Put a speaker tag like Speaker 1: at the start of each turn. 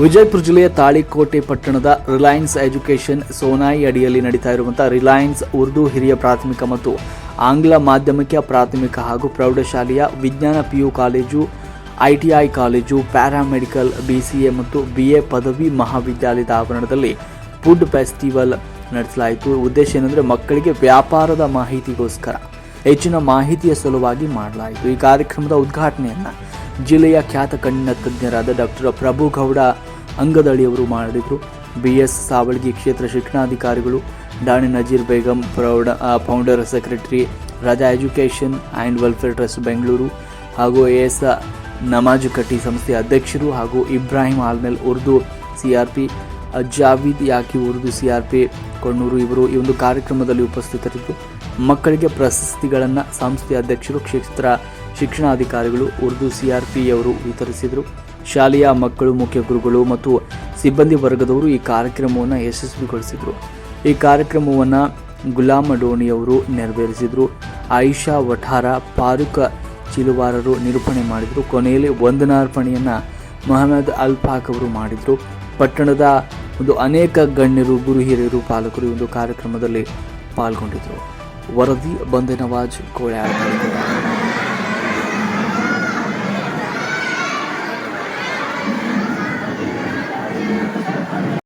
Speaker 1: ವಿಜಯಪುರ ಜಿಲ್ಲೆಯ ತಾಳಿಕೋಟೆ ಪಟ್ಟಣದ ರಿಲಯನ್ಸ್ ಎಜುಕೇಷನ್ ಸೋನಾಯಿ ಅಡಿಯಲ್ಲಿ ನಡೀತಾ ಇರುವಂತಹ ರಿಲಯನ್ಸ್ ಉರ್ದು ಹಿರಿಯ ಪ್ರಾಥಮಿಕ ಮತ್ತು ಆಂಗ್ಲ ಮಾಧ್ಯಮಿಕ ಪ್ರಾಥಮಿಕ ಹಾಗೂ ಪ್ರೌಢಶಾಲೆಯ ವಿಜ್ಞಾನ PU college, ITI college, paramedical, BCA ಮತ್ತು ಬಿಎ ಪದವಿ ಮಹಾವಿದ್ಯಾಲಯದ ಆವರಣದಲ್ಲಿ ಫುಡ್ ಫೆಸ್ಟಿವಲ್ ನಡೆಸಲಾಯಿತು. ಉದ್ದೇಶ ಏನಂದರೆ ಮಕ್ಕಳಿಗೆ ವ್ಯಾಪಾರದ ಮಾಹಿತಿಗೋಸ್ಕರ ಹೆಚ್ಚಿನ ಮಾಹಿತಿಯ ಸಲುವಾಗಿ ಮಾಡಲಾಯಿತು. ಈ ಕಾರ್ಯಕ್ರಮದ ಉದ್ಘಾಟನೆಯನ್ನು ಜಿಲ್ಲೆಯ ಖ್ಯಾತ ಕಣ್ಣಿನ ತಜ್ಞರಾದ ಡಾಕ್ಟರ್ ಪ್ರಭು ಗೌಡ ಅಂಗದಳಿಯವರು ಮಾಡಿದರು. ಬಿ ಎಸ್ ಸಾವಳ್ಗಿ ಕ್ಷೇತ್ರ ಶಿಕ್ಷಣಾಧಿಕಾರಿಗಳು ಡಾಣಿ ನಜೀರ್ ಬೇಗಂ, ಪ್ರೌಢ founder secretary Raja education and welfare trust Bengaluru ಹಾಗೂ ಎ ಎಸ್ ನಮಾಜ್ ಕಟ್ಟಿ ಸಂಸ್ಥೆಯ ಅಧ್ಯಕ್ಷರು ಹಾಗೂ Ibrahim Almel Urdu C R P, Javeed ಯಾಕಿ Urdu C R P, Konnur ಇವರು ಈ ಒಂದು ಕಾರ್ಯಕ್ರಮದಲ್ಲಿ ಉಪಸ್ಥಿತರಿದ್ದರು. ಮಕ್ಕಳಿಗೆ ಪ್ರಶಸ್ತಿಗಳನ್ನು ಸಂಸ್ಥೆಯ ಅಧ್ಯಕ್ಷರು, ಕ್ಷೇತ್ರ ಶಿಕ್ಷಣಾಧಿಕಾರಿಗಳು ಉರ್ದು ಸಿ ಆರ್ ಪಿಯವರು ವಿತರಿಸಿದರು. ಶಾಲೆಯ ಮಕ್ಕಳು, ಮುಖ್ಯ ಗುರುಗಳು ಮತ್ತು ಸಿಬ್ಬಂದಿ ವರ್ಗದವರು ಈ ಕಾರ್ಯಕ್ರಮವನ್ನು ಯಶಸ್ವಿಗೊಳಿಸಿದರು. ಈ ಕಾರ್ಯಕ್ರಮವನ್ನು ಗುಲಾಮ ಅವರು ನೆರವೇರಿಸಿದರು. ಆಯಿಷಾ ವಠಾರ, ಫಾರೂಕ್ ಚಿಲುವಾರರು ನಿರೂಪಣೆ ಮಾಡಿದರು. ಕೊನೆಯಲ್ಲಿ ವಂದನಾರ್ಪಣೆಯನ್ನು ಮೊಹಮ್ಮದ್ ಅಲ್ಫಾಕ್ ಅವರು ಮಾಡಿದರು. ಪಟ್ಟಣದ ಒಂದು ಅನೇಕ ಗಣ್ಯರು ಗುರು ಹಿರಿಯರು ಪಾಲಕರು ಒಂದು ಕಾರ್ಯಕ್ರಮದಲ್ಲಿ ಪಾಲ್ಗೊಂಡಿದ್ದರು ವರದಿ ಬಂದೆ ನವಾಜ್ ಕೋಳ್ಯಾಳ